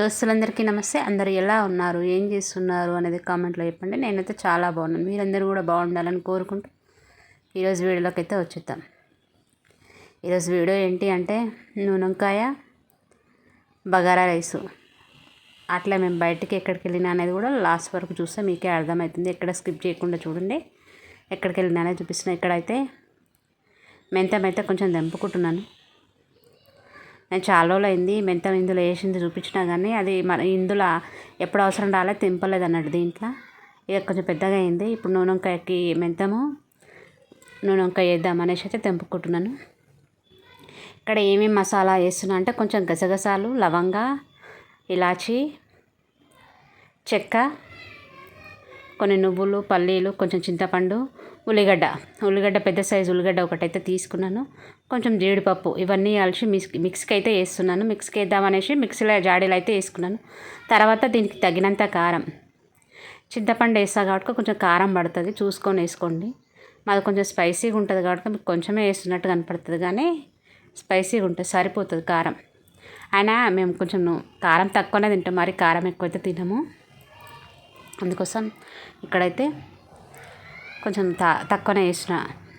దోస్తులందరికీ నమస్తే. అందరు ఎలా ఉన్నారు? ఏం చేస్తున్నారు? అనేది కామెంట్లో చెప్పండి. నేనైతే చాలా బాగున్నాను. మీరందరూ కూడా బాగుండాలని కోరుకుంటూ ఈరోజు వీడియోలోకి అయితే వచ్చేద్దాం. ఈరోజు వీడియో ఏంటి అంటే నూనెంకాయ బగారా రైసు. అట్లా మేము బయటికి ఎక్కడికి వెళ్ళినా అనేది కూడా లాస్ట్ వరకు చూస్తే మీకే అర్థమవుతుంది. ఎక్కడ స్కిప్ చేయకుండా చూడండి. ఎక్కడికి వెళ్ళినా అనేది చూపిస్తున్నా. ఇక్కడైతే మెంతమైతే కొంచెం దంపుకుంటున్నాను నేను చాలా రోజులు అయింది మెంతం ఇందులో వేసింది చూపించినా కానీ అది మన ఇందులో ఎప్పుడు అవసరం రాలే తెంపలేదు అన్నట్టు దీంట్లో. ఇక కొంచెం పెద్దగా అయింది. ఇప్పుడు నూనె వంకాయకి మెంతము నూనె వంకాయ వేద్దాం అనేసి అయితే తెంపుకుంటున్నాను. ఇక్కడ ఏమేమి మసాలా వేస్తున్నా అంటే కొంచెం గసగసాలు లవంగా ఇలాచి చెక్క కొన్ని నువ్వులు పల్లీలు కొంచెం చింతపండు ఉల్లిగడ్డ. ఉల్లిగడ్డ పెద్ద సైజు ఉల్లిగడ్డ ఒకటైతే తీసుకున్నాను. కొంచెం జీడిపప్పు ఇవన్నీ కలిసి మిక్స్ మిక్స్కి అయితే వేస్తున్నాను. మిక్స్కి వేద్దామనేసి మిక్సీలో జాడీలు అయితే వేసుకున్నాను. తర్వాత దీనికి తగినంత కారం. చింతపండు వేస్తా కాబట్టి కొంచెం కారం పడుతుంది. చూసుకొని వేసుకోండి. మాది కొంచెం స్పైసీగా ఉంటుంది కాబట్టి మీకు కొంచెమే వేస్తున్నట్టు కనపడుతుంది కానీ స్పైసీగా ఉంటుంది సరిపోతుంది కారం. అయినా మేము కొంచెం కారం తక్కువనే తింటాం. మరి కారం ఎక్కువైతే తినము. అందుకోసం ఇక్కడైతే కొంచెం త తక్కువనే వేసిన.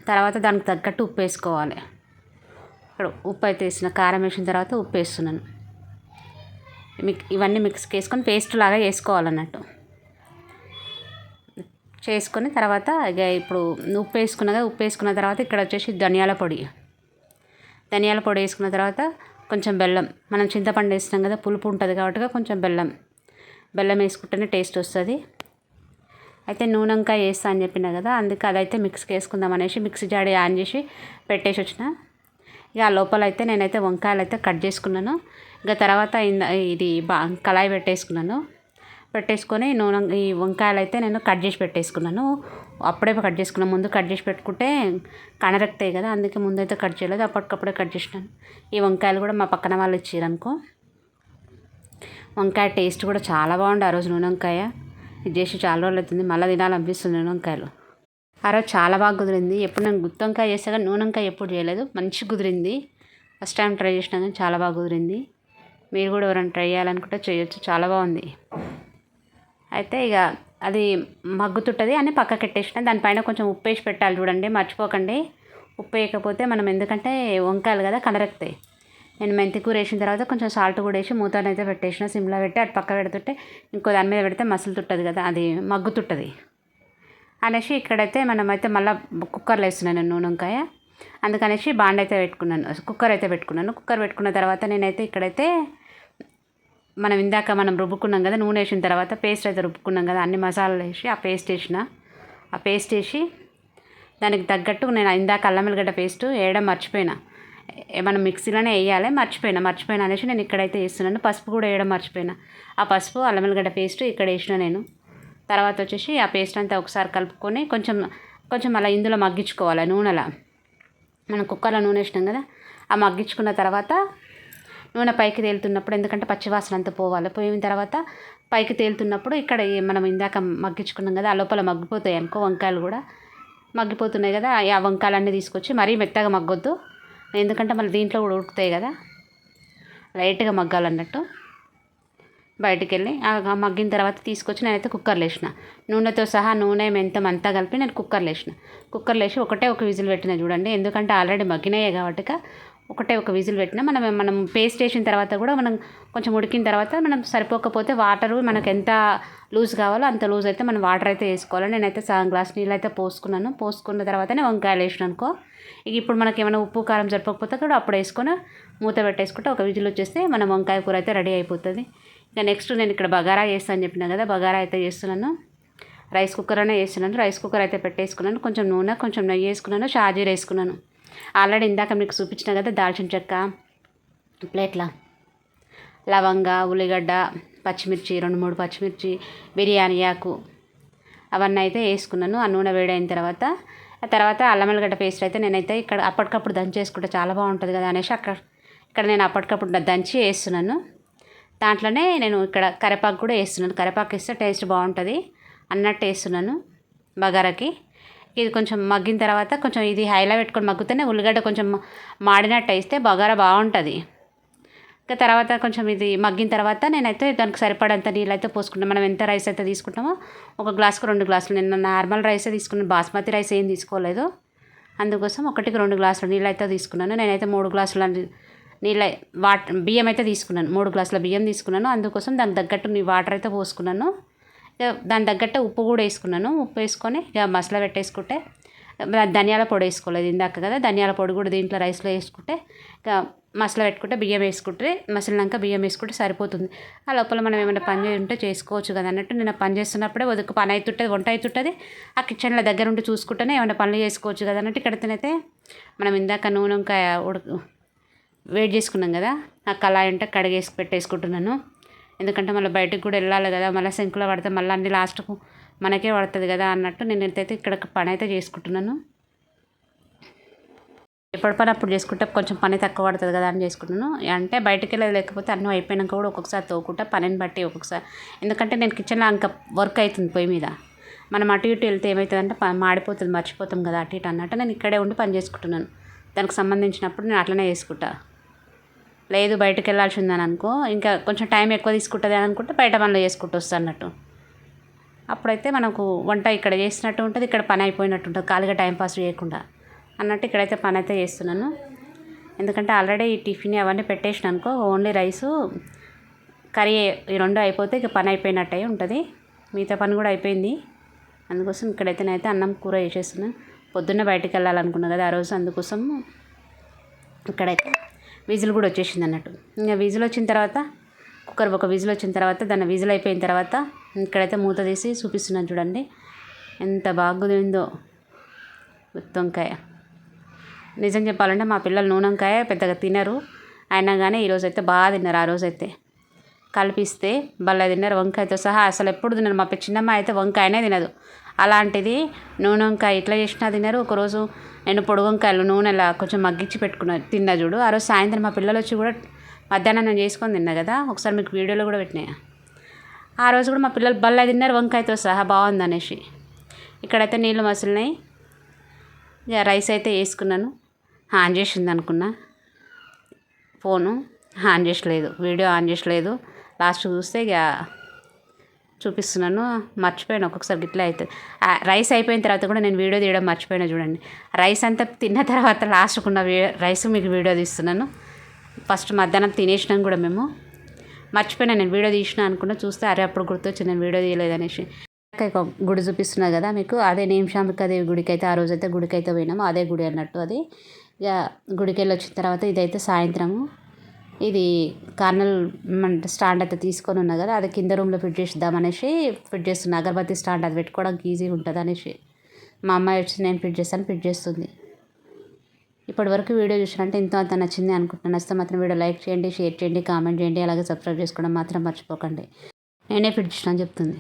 తర్వాత దానికి తగ్గట్టు ఉప్పు వేసుకోవాలి. ఇక్కడ ఉప్పు అయితే వేసిన కారం వేసిన తర్వాత ఉప్పు వేస్తున్నాను. మిక్ ఇవన్నీ మిక్స్ వేసుకొని పేస్ట్ లాగా వేసుకోవాలన్నట్టు. చేసుకొని తర్వాత ఇక ఇప్పుడు ఉప్పు వేసుకున్నగా ఉప్పు వేసుకున్న తర్వాత ఇక్కడ వచ్చేసి ధనియాల పొడి. ధనియాల పొడి వేసుకున్న తర్వాత కొంచెం బెల్లం మనం చింతపండు వేసినాం కదా పులుపు ఉంటుంది కాబట్టి కొంచెం బెల్లం. బెల్లం వేసుకుంటేనే టేస్ట్ వస్తుంది. అయితే నూనె వంకాయ వేస్తా అని చెప్పిన కదా అందుకే అదైతే మిక్స్కి వేసుకుందాం అనేసి మిక్సీ జాడి ఆన్ చేసి పెట్టేసి వచ్చిన. ఇక ఆ లోపల అయితే నేనైతే వంకాయలు అయితే కట్ చేసుకున్నాను. ఇక తర్వాత ఇది బా కళాయి పెట్టేసుకున్నాను. పెట్టేసుకొని నూనె ఈ వంకాయలు అయితే నేను కట్ చేసి పెట్టేసుకున్నాను. అప్పుడే కట్ చేసుకున్నాను. ముందు కట్ చేసి పెట్టుకుంటే కనరెక్తాయి కదా అందుకే ముందైతే కట్ చేయలేదు. అప్పటికప్పుడే కట్ చేసినాను. ఈ వంకాయలు కూడా మా పక్కన వాళ్ళు ఇచ్చారు అనుకో. వంకాయ టేస్ట్ కూడా చాలా బాగుండే ఆ రోజు నూనె వంకాయ ఇది చేసి చాలా రోజులు అవుతుంది. మళ్ళీ తినాలనిపిస్తుంది నూనె వంకాయలు ఆ రోజు చాలా బాగా కుదిరింది. ఎప్పుడు నేను గుత్తి వంకాయ చేస్తే నూనె వంకాయ ఎప్పుడు చేయలేదు. మంచి కుదిరింది. ఫస్ట్ టైం ట్రై చేసినా కానీ చాలా బాగా కుదిరింది. మీరు కూడా ఎవరైనా ట్రై చేయాలనుకుంటే చేయొచ్చు. చాలా బాగుంది. అయితే ఇక అది మగ్గుతుంటుంది అని పక్కకి పెట్టేసిన. దానిపైన కొంచెం ఉప్పు వేసి పెట్టాలి చూడండి. మర్చిపోకండి. ఉప్పు వేయకపోతే మనం ఎందుకంటే వంకాయలు కదా కలరెక్తాయి నేను మెంతి కూర వేసిన తర్వాత కొంచెం సాల్ట్ కూడా వేసి మూతనైతే పెట్టేసిన సిమ్లో పెట్టి అటు పక్క పెడుతుంటే ఇంకో దాని మీద పెడితే మసలు తుట్టదు కదా అది మగ్గుతుంటుంది అనేసి ఇక్కడైతే మనమైతే మళ్ళీ కుక్కర్లో వేస్తున్నాను నేను నూనె వంకాయ అందుకనేసి బాండ్ అయితే పెట్టుకున్నాను కుక్కర్ అయితే పెట్టుకున్నాను. కుక్కర్ పెట్టుకున్న తర్వాత నేనైతే ఇక్కడైతే మనం ఇందాక మనం రుబ్బుకున్నాం కదా నూనె వేసిన తర్వాత పేస్ట్ అయితే రుబ్బుకున్నాం కదా అన్ని మసాలాలు వేసి ఆ పేస్ట్ వేసిన. ఆ పేస్ట్ వేసి దానికి తగ్గట్టు నేను ఇందాక అల్లం వెల్లిగడ్డ పేస్ట్ వేయడం మర్చిపోయినా. మనం మిక్సీలోనే వేయాలి మర్చిపోయినా. మర్చిపోయినా అనేసి నేను ఇక్కడైతే వేస్తున్నాను. పసుపు కూడా వేయడం మర్చిపోయినా. ఆ పసుపు అల్లం వెల్లిగడ్డ పేస్ట్ ఇక్కడ వేసిన నేను. తర్వాత వచ్చేసి ఆ పేస్ట్ అంతా ఒకసారి కలుపుకొని కొంచెం కొంచెం అలా ఇందులో మగ్గించుకోవాలి నూనెలో. మనం కుక్కర్లో నూనె వేసినాం కదా ఆ మగ్గించుకున్న తర్వాత నూనె పైకి తేలుతున్నప్పుడు ఎందుకంటే పచ్చివాసన అంతా పోవాలి. పోయిన తర్వాత పైకి తేలుతున్నప్పుడు ఇక్కడ మనం ఇందాక మగ్గించుకున్నాం కదా ఆ లోపల మగ్గిపోతాయి అనుకో వంకాయలు కూడా. మగ్గిపోతున్నాయి కదా ఆ వంకాయలన్నీ తీసుకొచ్చి మరీ మెత్తగా మగ్గొద్దు. ఎందుకంటే మళ్ళీ దీంట్లో కూడా ఉడుకుతాయి కదా. లైట్గా మగ్గాలన్నట్టు బయటికి వెళ్ళి మగ్గిన తర్వాత తీసుకొచ్చి నేనైతే కుక్కర్లో వేసిన. నూనెతో సహా నూనె మెంతం అంతా కలిపి నేను కుక్కర్లో వేసిన. కుక్కర్లో వేసి ఒకటే ఒక విజిల్ పెట్టిన చూడండి. ఎందుకంటే ఆల్రెడీ మగ్గినాయే కాబట్టి ఒకటే ఒక విజిల్ పెట్టిన మనం మనం పేస్ట్ వేసిన తర్వాత కూడా మనం కొంచెం ఉడికిన తర్వాత మనం సరిపోకపోతే వాటర్ మనకు ఎంత లూజ్ కావాలో అంత లూజ్ అయితే మనం వాటర్ అయితే వేసుకోవాలి. నేనైతే సగం గ్లాస్ నీళ్ళు అయితే పోసుకున్నాను. పోసుకున్న తర్వాతనే వంకాయలు వేసిన అనుకో. ఇక ఇప్పుడు మనకి ఏమైనా ఉప్పు కారం సరిపోకపోతే కూడా అప్పుడు వేసుకొని మూత పెట్టేసుకుంటే ఒక విజిల్ వచ్చేస్తే మన వంకాయ కూర అయితే రెడీ అయిపోతుంది. ఇంకా నెక్స్ట్ నేను ఇక్కడ బగారా చేస్తాను అని చెప్పిన కదా బగారా అయితే చేస్తున్నాను. రైస్ కుక్కర్ అనే వేస్తున్నాను రైస్ కుక్కర్ అయితే పెట్టేసుకున్నాను. కొంచెం నూనె కొంచెం నెయ్యి వేసుకున్నాను. షాజీర్ వేసుకున్నాను. ఆల్రెడీ ఇందాక మీకు చూపించిన కదా దాల్చిన చెక్క. ప్లేట్ల? లవంగా ఉల్లిగడ్డ పచ్చిమిర్చి రెండు మూడు పచ్చిమిర్చి బిర్యానీ ఆకు. అవన్నీ అయితే వేసుకున్నాను. ఆ నూనె వేడైన తర్వాత ఆ తర్వాత అల్లం వెల్లిగడ్డ పేస్ట్ అయితే నేనైతే ఇక్కడ అప్పటికప్పుడు దంచేసుకుంటే చాలా బాగుంటుంది కదా అనేసి అక్కడ ఇక్కడ నేను అప్పటికప్పుడు దంచి వేస్తున్నాను. దాంట్లోనే నేను ఇక్కడ కరివేపాకు కూడా వేస్తున్నాను. కరివేపాకు వేస్తే టేస్ట్ బాగుంటుంది అన్నట్టు వేస్తున్నాను బగారాకి. ఇది కొంచెం మగ్గిన తర్వాత కొంచెం ఇది హైలో పెట్టుకొని మగ్గుతూనే ఉల్లిగడ్డ కొంచెం మాడినట్టు వేస్తే బగారా బాగుంటుంది. ఇంకా తర్వాత కొంచెం ఇది మగ్గిన తర్వాత నేనైతే దానికి సరిపడంత నీళ్ళు అయితే పోసుకుంటాను మనం ఎంత రైస్ అయితే తీసుకుంటామో ఒక గ్లాసుకు రెండు గ్లాసులు. నేను నార్మల్ రైసే తీసుకున్నాను. బాస్మతి రైస్ ఏం తీసుకోలేదు. అందుకోసం ఒకటికి రెండు గ్లాసులు నీళ్ళు అయితే తీసుకున్నాను. నేనైతే మూడు గ్లాసుల నీళ్ళ వాటర్ బియ్యం అయితే తీసుకున్నాను. మూడు గ్లాసుల బియ్యం తీసుకున్నాను. అందుకోసం దానికి తగ్గట్టు నీ వాటర్ అయితే పోసుకున్నాను. దాని తగ్గట్టు ఉప్పు కూడా వేసుకున్నాను. ఉప్పు వేసుకొని ఇక మసాలా పెట్టేసుకుంటే ధనియాల పొడి వేసుకోలేదు ఇందాక కదా ధనియాల పొడి కూడా దీంట్లో రైస్లో వేసుకుంటే ఇక మసాలా పెట్టుకుంటే బియ్యం వేసుకుంటే మసలినాక బియ్యం వేసుకుంటే సరిపోతుంది. ఆ లోపల మనం ఏమైనా పని చేయి ఉంటే చేసుకోవచ్చు కదా అన్నట్టు నేను పని చేస్తున్నప్పుడే వదుకు పని అవుతుంటుంది వంట అవుతుంటుంది ఆ కిచెన్లో దగ్గర ఉండి చూసుకుంటేనే ఏమైనా పనులు చేసుకోవచ్చు కదా అన్నట్టు ఇక్కడైతే మనం ఇందాక నూనె ఇంకా ఉడక వేడి చేసుకున్నాం కదా ఆ కళాయి అంటే కడిగేసి పెట్టేసుకుంటున్నాను. ఎందుకంటే మళ్ళీ బయటకు కూడా వెళ్ళాలి కదా మళ్ళీ సింక్లో పడితే మళ్ళీ అన్ని లాస్ట్కు మనకే పడుతుంది కదా అన్నట్టు నేను అయితే ఇక్కడ పని అయితే చేసుకుంటున్నాను. ఎప్పటి పని అప్పుడు చేసుకుంటే కొంచెం పని తక్కువ పడుతుంది కదా అని చేసుకుంటున్నాను. అంటే బయటికి వెళ్ళేది లేకపోతే అన్నం అయిపోయినాక కూడా ఒక్కొక్కసారి తోకుంటా పనిని బట్టి ఒక్కొక్కసారి. ఎందుకంటే నేను కిచెన్లో ఇంకా వర్క్ అవుతుంది పొయ్యి మీద. మనం అటు ఇటు వెళ్తే ఏమవుతుందంటే మాడిపోతుంది మర్చిపోతాం కదా అటు ఇటు అన్నట్టు నేను ఇక్కడే ఉండి పని చేసుకుంటున్నాను. దానికి సంబంధించినప్పుడు నేను అట్లనే చేసుకుంటాను లేదు బయటకు వెళ్ళాల్సి ఉందని అనుకో ఇంకా కొంచెం టైం ఎక్కువ తీసుకుంటుంది అని అనుకుంటే బయట పనులు చేసుకుంటూ వస్తున్నట్టు అప్పుడైతే మనకు వంట ఇక్కడ చేసినట్టు ఉంటుంది ఇక్కడ పని అయిపోయినట్టు ఉంటుంది ఖాళీగా టైం పాస్ చేయకుండా. అన్నట్టు ఇక్కడైతే పని అయితే చేస్తున్నాను. ఎందుకంటే ఆల్రెడీ ఈ టిఫిన్ అవన్నీ పెట్టేసిన అనుకో ఓన్లీ రైసు కర్రీ ఈ రెండు అయిపోతే ఇక పని అయిపోయినట్టే ఉంటుంది. మిగతా పని కూడా అయిపోయింది. అందుకోసం ఇక్కడైతే నేనైతే అన్నం కూర చేసేస్తున్నాను పొద్దున్న బయటకు వెళ్ళాలనుకున్నా కదా ఆ రోజు అందుకోసం ఇక్కడైతే విజిల్ కూడా వచ్చేసింది అన్నట్టు. ఇంకా విజిల్ వచ్చిన తర్వాత కుక్కర్ ఒక విజిల్ వచ్చిన తర్వాత దాన్ని విజిల్ అయిపోయిన తర్వాత ఇక్కడైతే మూత తీసి చూపిస్తున్నాను చూడండి. ఎంత బాగా కుదిరిందో నిజం చెప్పాలంటే మా పిల్లలు నూనెంకాయ పెద్దగా తినరు. అయినా కానీ ఈరోజు అయితే బాగా తిన్నారు ఆ రోజు అయితే కలిపిస్తే భలే తిన్నారు వంకాయతో సహా. అసలు ఎప్పుడు తినరు మా చిన్నమ్మ అయితే వంకాయనే తినదు. అలాంటిది నూనె వంకాయ ఇట్లా చేసినా తినరు. ఒకరోజు నేను పొడుగు వంకాయలు నూనెలా కొంచెం మగ్గించి పెట్టుకున్నా తిన్నా చూడు. ఆ రోజు సాయంత్రం మా పిల్లలు వచ్చి కూడా మధ్యాహ్నం నేను చేసుకొని తిన్నా కదా. ఒకసారి మీకు వీడియోలో కూడా పెట్టినా. ఆ రోజు కూడా మా పిల్లలు బల్ల తిన్నారు వంకాయతో సహా బాగుంది అనేసి. ఇక్కడైతే నీళ్ళు మసిలినాయి. ఇక రైస్ అయితే వేసుకున్నాను. ఆన్ చేసింది అనుకున్నా. ఫోను ఆన్ చేసలేదు వీడియో ఆన్ చేసలేదు. లాస్ట్ చూస్తే ఇక చూపిస్తున్నాను. మర్చిపోయాను ఒక్కొక్కసారి గిట్లా అవుతుంది. రైస్ అయిపోయిన తర్వాత కూడా నేను వీడియో తీయడం మర్చిపోయినా చూడండి. రైస్ అంతా తిన్న తర్వాత లాస్ట్కున్న రైస్ మీకు వీడియో తీస్తున్నాను. ఫస్ట్ మధ్యాహ్నం తినేసినాం కూడా మేము. మర్చిపోయినా నేను వీడియో తీసిన అనుకున్నా చూస్తే అరే అప్పుడు గుర్తొచ్చి నేను వీడియో తీయలేదు అనేసి. గుడి చూపిస్తున్నా కదా మీకు అదే దేవి గుడికి అయితే ఆ రోజైతే గుడికి అయితే పోయినాము అదే గుడి అన్నట్టు అది. ఇక గుడికి వెళ్ళి వచ్చిన తర్వాత ఇదైతే సాయంత్రము. ఇది కార్నల్ స్టాండ్ అయితే తీసుకొని ఉన్నా కదా అది కింద రూమ్లో ఫిట్ చేద్దాం అనేసి ఫిట్ చేస్తున్నా. అగరబత్తి స్టాండ్ అది పెట్టుకోవడానికి ఈజీగా ఉంటుంది అనేసి మా అమ్మాయి వచ్చి నేను ఫిట్ చేస్తాను ఫిట్ చేస్తుంది. ఇప్పటి వరకు వీడియో చూసినంటే ఎంతో అంత నచ్చింది అనుకుంటున్నాను నచ్చితే మాత్రం వీడియో లైక్ చేయండి షేర్ చేయండి కామెంట్ చేయండి అలాగే సబ్స్క్రైబ్ చేసుకోవడం మాత్రం మర్చిపోకండి. నేనే ఫిట్ చేసిన చెప్తుంది.